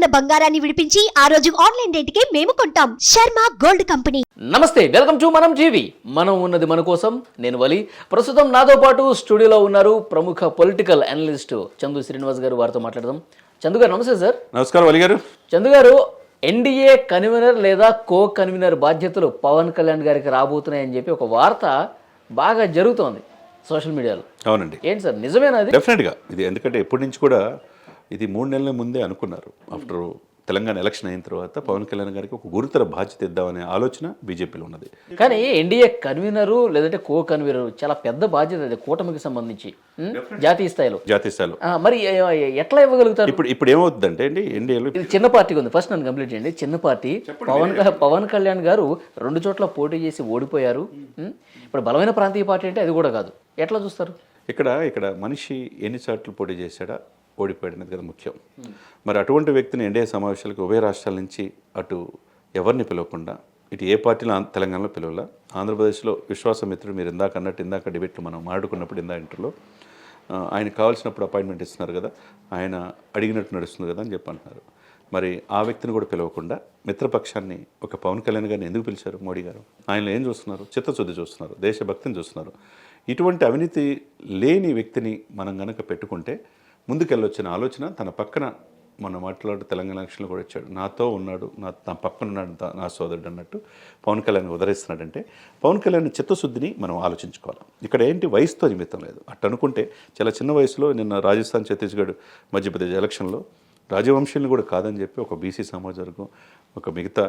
ఉన్న బంగారాన్ని విడిపించి ఆ రోజు ఆన్లైన్ రేటుకే మేము కొంటాం. Sharma gold company. నమస్తే వెల్కమ్ టు మనం జీవి మనం ఉన్నది మన కోసం. నేను వలి. ప్రస్తుతం నాతో పాటు స్టూడియోలో ఉన్నారు ప్రముఖ పొలిటికల్ అనలిస్ట్ చందు శ్రీనివాస్ గారు. వారితో మాట్లాడదాం. చందు గారు నమస్తే సార్. నమస్కారం అలీ గారు. చందు గారు ఎన్డీఏ కన్వీనర్ లేదా కో కన్వీనర్ బాధ్యతలు పవన్ కళ్యాణ్ గారికి రాబోతున్నాయని చెప్పి ఒక వార్త బాగా జరుగుతోంది సోషల్ మీడియాలో. అవునండి. ఏంటి సార్ నిజమేనా అది? డెఫినెట్గా. ఇది ఎందుకంటే ఎప్పటి నుంచి కూడా ఇది మూడు నెలల ముందే అనుకున్నారు. ఆఫ్టర్ తెలంగాణ ఎలక్షన్ అయిన తర్వాత పవన్ కళ్యాణ్ గారికి ఒక గురుతర బాధ్యత ఇద్దామనే ఆలోచన బీజేపీలో ఉన్నది. కానీ ఎన్డీఏ కన్వీనరు లేదంటే కో కన్వీనర్ చాలా పెద్ద బాధ్యత అది కూటమికి సంబంధించి? జాతీయ స్థాయిలో. జాతీయ స్థాయిలో. మరి ఎట్లా ఇవ్వగలుగుతారు? ఇప్పుడు ఇప్పుడు ఏమవుతుందంటే అండి ఎన్డీఏలో చిన్న పార్టీగా ఉంది. ఫస్ట్ నన్ను కంప్లీట్ చేయండి. చిన్న పార్టీ. పవన్ పవన్ కళ్యాణ్ గారు రెండు చోట్ల పోటీ చేసి ఓడిపోయారు? ఇప్పుడు బలమైన ప్రాంతీయ పార్టీ అంటే అది కూడా కాదు. ఎట్లా చూస్తారు? ఇక్కడ ఇక్కడ మనిషి ఎన్నిసార్లు పోటీ చేశాడా? ఓడిపోయాడు అనేది కదా ముఖ్యం. మరి అటువంటి వ్యక్తిని ఎన్డీఏ సమావేశాలకు ఉభయ రాష్ట్రాల నుంచి అటు ఎవరిని పిలవకుండా ఇటు ఏ పార్టీలో తెలంగాణలో పిలవలా? ఆంధ్రప్రదేశ్లో విశ్వాసమిత్రుడు మీరు ఇందాక అన్నట్టు ఇందాక డిబేట్లు మనం మాట్లాడుకున్నప్పుడు ఇందా ఇంటర్లో ఆయన ఆయనకు కావాల్సినప్పుడు అపాయింట్మెంట్ ఇస్తున్నారు కదా ఆయన అడిగినట్టు నడుస్తుంది కదా అని చెప్పి అంటున్నారు మరి ఆ వ్యక్తిని కూడా పిలవకుండా మిత్రపక్షాన్ని ఒక పవన్ కళ్యాణ్ గారిని ఎందుకు పిలిచారు మోడీ గారు? ఆయనలో ఏం చూస్తున్నారు? చిత్తశుద్ధి చూస్తున్నారు దేశభక్తిని చూస్తున్నారు. ఇటువంటి అవినీతి లేని వ్యక్తిని మనం గనక పెట్టుకుంటే ముందుకెళ్ళొచ్చిన ఆలోచన తన పక్కన మన మాట్లాడు తెలంగాణ ఎలక్షన్లో కూడా వచ్చాడు నాతో ఉన్నాడు నా నా పక్కన ఉన్నాడు నా సోదరుడు అన్నట్టు పవన్ కళ్యాణ్ ఉదరిస్తున్నాడంటే పవన్ కళ్యాణ్ చిత్తశుద్ధిని మనం ఆలోచించుకోవాలి. ఇక్కడ ఏంటి వయసుతో నిమిత్తం లేదు. అట్టనుకుంటే చాలా చిన్న వయసులో నిన్న రాజస్థాన్ ఛత్తీస్గఢ్ మధ్యప్రదేశ్ ఎలక్షన్లో రాజవంశీయులను కూడా కాదని చెప్పి ఒక బీసీ సమాజవర్గం ఒక మిగతా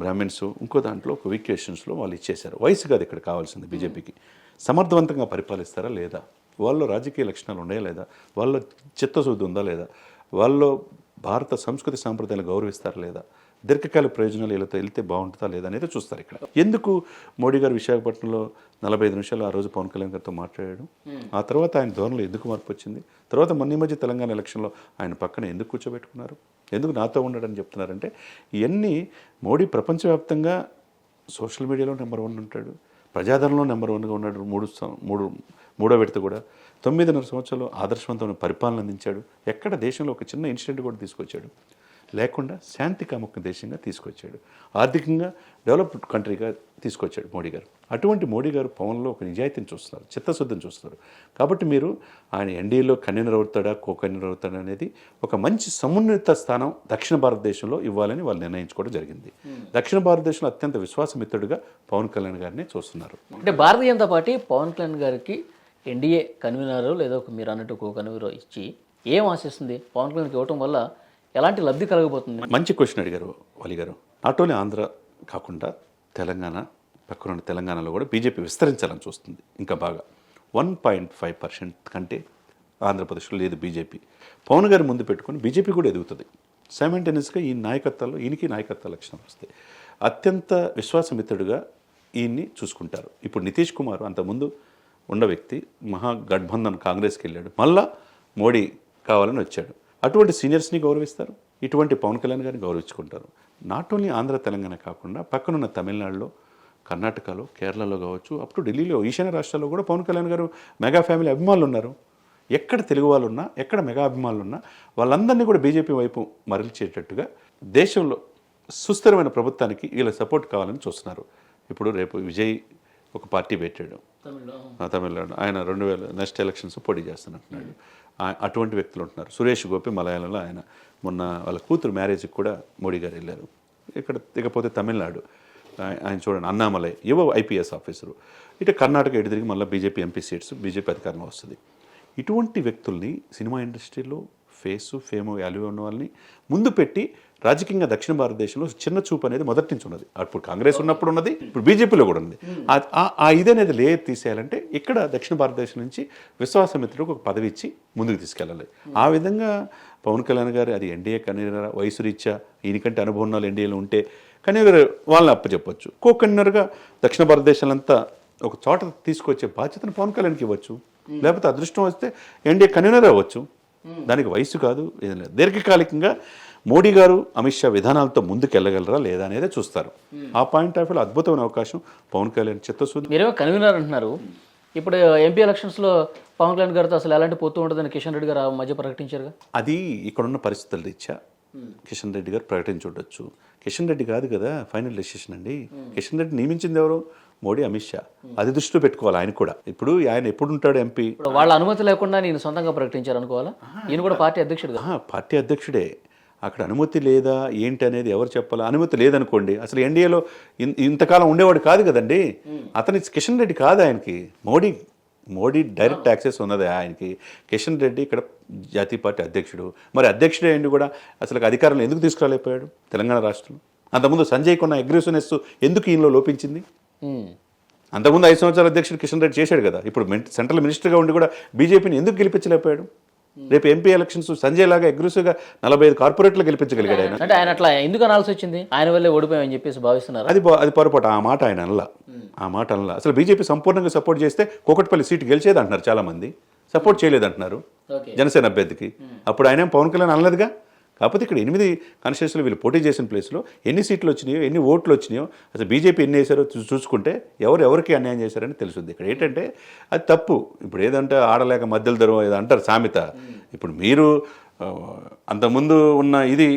బ్రాహ్మిన్స్ ఇంకో దాంట్లో ఒక వీకేషన్స్లో వాళ్ళు ఇచ్చేశారు. వయసు కాదు ఇక్కడ కావాల్సింది బీజేపీకి. సమర్థవంతంగా పరిపాలిస్తారా లేదా? వాళ్ళలో రాజకీయ లక్షణాలు ఉన్నాయా లేదా? వాళ్ళ చిత్తశుద్ధి ఉందా లేదా? వాళ్ళలో భారత సంస్కృతి సాంప్రదాయాలు గౌరవిస్తారా లేదా? దీర్ఘకాల ప్రయోజనాలు వీళ్ళతో వెళ్తే బాగుంటుందా లేదా అనేది చూస్తారు ఇక్కడ. ఎందుకు మోడీ గారు విశాఖపట్నంలో నలభై ఐదు నిమిషాలు ఆ రోజు పవన్ కళ్యాణ్ గారితో మాట్లాడాడు? ఆ తర్వాత ఆయన ధోరణిలో ఎందుకు మార్పు వచ్చింది? తర్వాత మొన్న మధ్య తెలంగాణ ఎలక్షన్లో ఆయన పక్కన ఎందుకు కూర్చోబెట్టుకున్నారు? ఎందుకు నాతో ఉన్నాడని చెప్తున్నారంటే ఇవన్నీ మోడీ ప్రపంచవ్యాప్తంగా సోషల్ మీడియాలో నెంబర్ వన్ ఉంటాడు ప్రజాదరణలో నెంబర్ వన్గా ఉన్నాడు మూడు మూడు మూడో విడత కూడా తొమ్మిదిన్నర సంవత్సరాలు ఆదర్శవంతమైన పరిపాలన అందించాడు. ఎక్కడ దేశంలో ఒక చిన్న ఇన్సిడెంట్ కూడా తీసుకొచ్చాడు. లేకుండా శాంతి కాముక దేశంగా తీసుకొచ్చాడు. ఆర్థికంగా డెవలప్డ్ కంట్రీగా తీసుకొచ్చాడు మోడీ గారు. అటువంటి మోడీ గారు పవన్లో ఒక నిజాయితీని చూస్తున్నారు చిత్తశుద్ధిని చూస్తున్నారు. కాబట్టి మీరు ఆయన ఎన్డీఏలో కన్వీనర్ అవుతాడా కో కన్వీనర్ అవుతాడా అనేది ఒక మంచి సమున్నత స్థానం దక్షిణ భారతదేశంలో ఇవ్వాలని వాళ్ళు నిర్ణయించుకోవడం జరిగింది. దక్షిణ భారతదేశంలో అత్యంత విశ్వాసమిత్రుడిగా పవన్ కళ్యాణ్ గారిని చూస్తున్నారు. అంటే భారతీయ జనతా పార్టీ పవన్ కళ్యాణ్ గారికి ఎన్డీఏ కన్వీనర్ లేదా ఒక మీరు అన్నట్టు ఒక కన్వీనర్ ఇచ్చి ఏం ఆశిస్తుంది? పవన్ కళ్యాణ్కి ఇవ్వటం వల్ల ఎలాంటి లబ్ధి కలగబోతుంది? మంచి క్వశ్చన్ అడిగారు వాలి గారు. నాట్ ఓన్లీ ఆంధ్ర కాకుండా తెలంగాణ పక్కన తెలంగాణలో కూడా బీజేపీ విస్తరించాలని చూస్తుంది ఇంకా బాగా. వన్ పాయింట్ ఫైవ్ పర్సెంట్ కంటే ఆంధ్రప్రదేశ్లో లేదు బీజేపీ. పవన్ గారి ముందు పెట్టుకొని బీజేపీ కూడా ఎదుగుతుంది. సైమెంటేనియస్గా ఈ నాయకత్వాల్లో ఈయనకి నాయకత్వ లక్షణం వస్తాయి. అత్యంత విశ్వాసమిత్రుడుగా ఈయన్ని చూసుకుంటారు. ఇప్పుడు నితీష్ కుమార్ అంతకుముందు ఉన్న వ్యక్తి మహాగఠబంధన్ కాంగ్రెస్కి వెళ్ళాడు. మళ్ళా మోడీ కావాలని వచ్చాడు. అటువంటి సీనియర్స్ని గౌరవిస్తారు. ఇటువంటి పవన్ కళ్యాణ్ గారిని గౌరవించుకుంటారు. నాట్ ఓన్లీ ఆంధ్ర తెలంగాణ కాకుండా పక్కనున్న తమిళనాడులో కర్ణాటకలో కేరళలో కావచ్చు అప్ టు ఢిల్లీలో ఈశాన్య రాష్ట్రాల్లో కూడా పవన్ కళ్యాణ్ గారు మెగా ఫ్యామిలీ అభిమానులు ఉన్నారు ఎక్కడ తెలుగు వాళ్ళు ఉన్నా ఎక్కడ మెగా అభిమానులు ఉన్నా వాళ్ళందరినీ కూడా బీజేపీ వైపు మరల్చేటట్టుగా దేశంలో సుస్థిరమైన ప్రభుత్వానికి వీళ్ళ సపోర్ట్ కావాలని చూస్తున్నారు. ఇప్పుడు రేపు విజయ్ ఒక పార్టీ పెట్టాడు. తమిళనాడు. ఆయన రెండు వేల నెక్స్ట్ ఎలక్షన్స్ పోటీ చేస్తున్నట్టున్నాడు. ఆ- అటువంటి వ్యక్తులు ఉంటున్నారు. సురేష్ గోపి మలయాళంలో ఆయన. మొన్న వాళ్ళ కూతురు మ్యారేజ్కి కూడా మోడీ గారు వెళ్ళారు. ఇక్కడ ఇకపోతే తమిళనాడు. ఆయ- ఆయన చూడండి అన్నామలై యువ ఐపీఎస్ ఆఫీసరు. ఇటు కర్ణాటక ఇటు తిరిగి మళ్ళీ బీజేపీ ఎంపీ సీట్స్ బీజేపీ అధికారంలో వస్తుంది. ఇటువంటి వ్యక్తుల్ని సినిమా ఇండస్ట్రీలో ఫేస్ ఫేమ్ వాల్యూ ఉన్న వాళ్ళని ముందు పెట్టి రాజకీయంగా దక్షిణ భారతదేశంలో చిన్న చూపు అనేది మొదటి నుంచి ఉన్నది. అప్పుడు కాంగ్రెస్ ఉన్నప్పుడు ఉన్నది ఇప్పుడు బీజేపీలో కూడా ఉంది ఆ- ఇది అనేది లేయర్ తీసేయాలంటే ఇక్కడ దక్షిణ భారతదేశం నుంచి విశ్వాసమిత్రులకు ఒక పదవి ఇచ్చి ముందుకు తీసుకెళ్ళాలి. ఆ విధంగా పవన్ కళ్యాణ్ గారు అది ఎన్డీఏ కన్వీనర్ వయసు రీత్యా ఈయనకంటే అనుభవం ఎన్డీఏలో ఉంటే కన్వీనర్ వాళ్ళని అప్పచెప్పొచ్చు. కో కన్వీనర్గా దక్షిణ భారతదేశాలంతా ఒక చోట తీసుకొచ్చే బాధ్యతను పవన్ కళ్యాణ్కి ఇవ్వచ్చు. లేకపోతే అదృష్టం వస్తే ఎన్డీఏ కన్వీనర్ అవ్వచ్చు. దానికి వయసు కాదు ఏం లేదు. దీర్ఘకాలికంగా మోడీ గారు అమిత్ షా విధానాలతో ముందుకు వెళ్ళగలరా లేదా అనేది చూస్తారు. ఆ పాయింట్ ఆఫ్ వ్యూలో అద్భుతమైన అవకాశం పవన్ కళ్యాణ్ చిత్తశుద్ధి. మీరేమో కన్వీనర్ అంటున్నారు ఇప్పుడు ఎంపీ ఎలక్షన్స్లో పవన్ కళ్యాణ్ గారితో అసలు ఎలాంటి పొత్తు ఉండదని కిషన్ రెడ్డి గారు ఆ మధ్య ప్రకటించారుగా? అది ఇక్కడున్న పరిస్థితుల రీత్యా. కిషన్ రెడ్డి గారు ప్రకటించి ఉండొచ్చు. కిషన్ రెడ్డి కాదు కదా ఫైనల్ డెసిషన్ అండి. కిషన్ రెడ్డి నియమించింది ఎవరు? మోడీ అమిత్ షా. అది దృష్టిలో పెట్టుకోవాలి ఆయన కూడా. ఇప్పుడు ఆయన ఎప్పుడు ఉంటాడు ఎంపీ వాళ్ళ అనుమతి లేకుండా నేను సొంతంగా ప్రకటించారు అనుకోవాలా? ఈయన కూడా పార్టీ అధ్యక్షుడు పార్టీ అధ్యక్షుడే. అక్కడ అనుమతి లేదా? ఏంటి అనేది ఎవరు చెప్పాలి? అనుమతి లేదనుకోండి. అసలు ఎన్డీఏలో ఇన్- ఇంతకాలం ఉండేవాడు కాదు కదండి. అతని కిషన్ రెడ్డి కాదు ఆయనకి. మోడీ మోడీ డైరెక్ట్ యాక్సెస్ ఉన్నది ఆయనకి. కిషన్ రెడ్డి ఇక్కడ జాతీయ పార్టీ అధ్యక్షుడు. మరి అధ్యక్షుడే అయింది కూడా అసలు అధికారంలో ఎందుకు తీసుకురాలేకపోయాడు తెలంగాణ రాష్ట్రంలో? అంతకుముందు సంజయ్ కొన్న అగ్రెసివ్నెస్ ఎందుకు ఈయనలో లోపించింది. అంతకుముందు ఐదు సంవత్సరాల అధ్యక్షుడు కిషన్ రెడ్డి చేశాడు కదా. ఇప్పుడు సెంట్రల్ మినిస్టర్గా ఉండి కూడా బీజేపీని ఎందుకు గెలిపించలేకపోయాడు? రేపు ఎంపీ ఎలక్షన్స్ సంజయ్ లాగా అగ్రెసివ్గా నలభై ఐదు కార్పొరేట్లు గెలిపించగలిగాడు ఆయన. అంటే ఆయన అట్లా ఎందుకు అనాల్సి వచ్చింది? ఆయన వల్లే ఓడిపోయామని చెప్పేసి భావిస్తున్నారు? అది అది పొరపాటు. ఆ మాట ఆయన అనలా. ఆ మాట అనలా. అసలు బీజేపీ సంపూర్ణంగా సపోర్ట్ చేస్తే కోకట్పల్లి సీటు గెలిచేది అంటున్నారు చాలా మంది సపోర్ట్ చేయలేదు అంటున్నారు ఓకే. జనసేన అభ్యర్థికి. అప్పుడు ఆయన పవన్ కళ్యాణ్ అనలేదుగా? కాకపోతే ఇక్కడ ఎనిమిది కాన్స్టిట్యూన్సీలో వీళ్ళు పోటీ చేసిన ప్లేస్లో ఎన్ని సీట్లు వచ్చినాయో ఎన్ని ఓట్లు వచ్చినాయో అసలు బీజేపీ ఎన్ని వేశారో చూసుకుంటే ఎవరు ఎవరికి అన్యాయం చేశారని తెలుస్తుంది. ఇక్కడ ఏంటంటే అది తప్పు. ఇప్పుడు ఏదంటే ఆడలేక మధ్యలో ధరం ఏదో అంటారు సామెత. ఇప్పుడు మీరు అంతకుముందు ఉన్న ఇది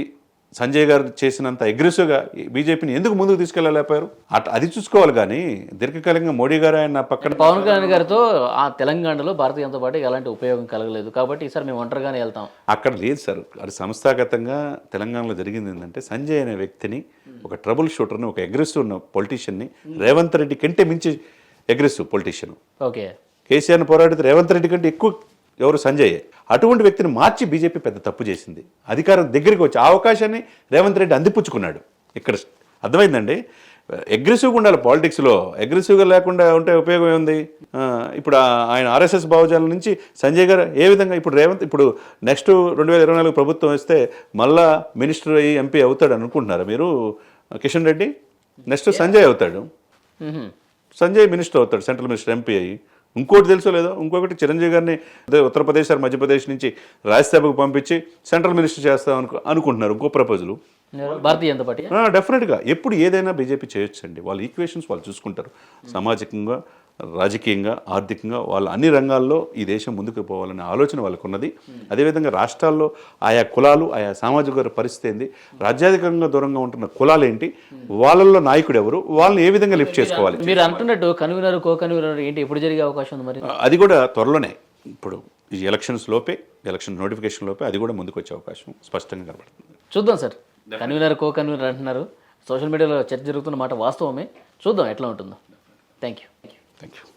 సంజయ్ గారు చేసినంత అగ్రెసివ్గా బీజేపీని ఎందుకు ముందుకు తీసుకెళ్ళలేకపోయారు అట్ అది చూసుకోవాలి కానీ దీర్ఘకాలికంగా మోడీ గారు ఆయన పక్కన పవన్ కళ్యాణ్ గారితో ఆ తెలంగాణలో భారతీయ జనతా పార్టీకి ఎలాంటి ఉపయోగం కలగలేదు. కాబట్టి ఈసారి మేము ఒంటరిగానే వెళ్తాం. అక్కడ లేదు సార్. అది సంస్థాగతంగా తెలంగాణలో జరిగింది ఏంటంటే సంజయ్ అనే వ్యక్తిని ఒక ట్రబుల్ షూటర్ని ఒక అగ్రెసివ్ ఉన్న పొలిటీషియన్ని రేవంత్ రెడ్డి కంటే మించి అగ్రెసివ్ పొలిటీషియన్ ఓకే. కేసీఆర్ని పోరాడితే రేవంత్ రెడ్డి కంటే ఎక్కువ ఎవరు సంజయ్? అటువంటి వ్యక్తిని మార్చి బీజేపీ పెద్ద తప్పు చేసింది. అధికారం దగ్గరికి వచ్చి ఆ అవకాశాన్ని రేవంత్ రెడ్డి అందిపుచ్చుకున్నాడు. ఇక్కడ అర్థమైందండి? అగ్రెసివ్గా ఉండాలి పాలిటిక్స్లో అగ్రెసివ్గా లేకుండా ఉంటే ఉపయోగం ఏముంది? ఆ, ఇప్పుడు ఆయన ఆర్ఎస్ఎస్ భావజాలం నుంచి సంజయ్ గారు ఏ విధంగా ఇప్పుడు రేవంత్ ఇప్పుడు నెక్స్ట్ రెండు వేల ఇరవై నాలుగు ప్రభుత్వం వస్తే మళ్ళా మినిస్టర్ అయ్యి ఎంపీ అవుతాడు అనుకుంటున్నారా మీరు? కిషన్ రెడ్డి? నెక్స్ట్ సంజయ్ అవుతాడు. సంజయ్ మినిస్టర్ అవుతాడు సెంట్రల్ మినిస్టర్ ఎంపీ అయ్యి. ఇంకోటి తెలుసో లేదో? ఇంకొకటి చిరంజీవి గారిని అదే ఉత్తరప్రదేశ్ ఆర్ మధ్యప్రదేశ్ నుంచి రాజ్యసభకు పంపించి సెంట్రల్ మినిస్టర్ చేస్తాం అనుకు అనుకుంటున్నారు ఇంకో ప్రపోజల్. భారతీయ జనతా పార్టీ? డెఫినెట్గా ఎప్పుడు ఏదైనా బీజేపీ చేయొచ్చండి. వాళ్ళ ఈక్వేషన్స్ వాళ్ళు చూసుకుంటారు. సామాజికంగా రాజకీయంగా ఆర్థికంగా వాళ్ళ అన్ని రంగాల్లో ఈ దేశం ముందుకు పోవాలనే ఆలోచన వాళ్ళకు ఉన్నది అదేవిధంగా రాష్ట్రాల్లో ఆయా కులాలు ఆయా సామాజిక పరిస్థితి ఏంది? రాజ్యాధికంగా దూరంగా ఉంటున్న కులాలు ఏంటి? వాళ్ళల్లో నాయకుడు ఎవరు వాళ్ళని ఏ విధంగా లిఫ్ట్ చేసుకోవాలి? మీరు అంటున్నట్టు కన్వీనర్ కో కన్వీనర్ ఏంటి? ఎప్పుడు జరిగే అవకాశం ఉంది మరి. అది కూడా త్వరలోనే. ఇప్పుడు ఈ ఎలక్షన్స్ లోపే ఎలక్షన్ నోటిఫికేషన్ లోపే అది కూడా ముందుకు వచ్చే అవకాశం స్పష్టంగా కనబడుతుంది. చూద్దాం సార్. కన్వీనర్ కో కన్వీనర్ అంటున్నారు. సోషల్ మీడియాలో చర్చ జరుగుతున్న మాట వాస్తవమే. చూద్దాం ఎట్లా ఉంటుందో. Thank you thank you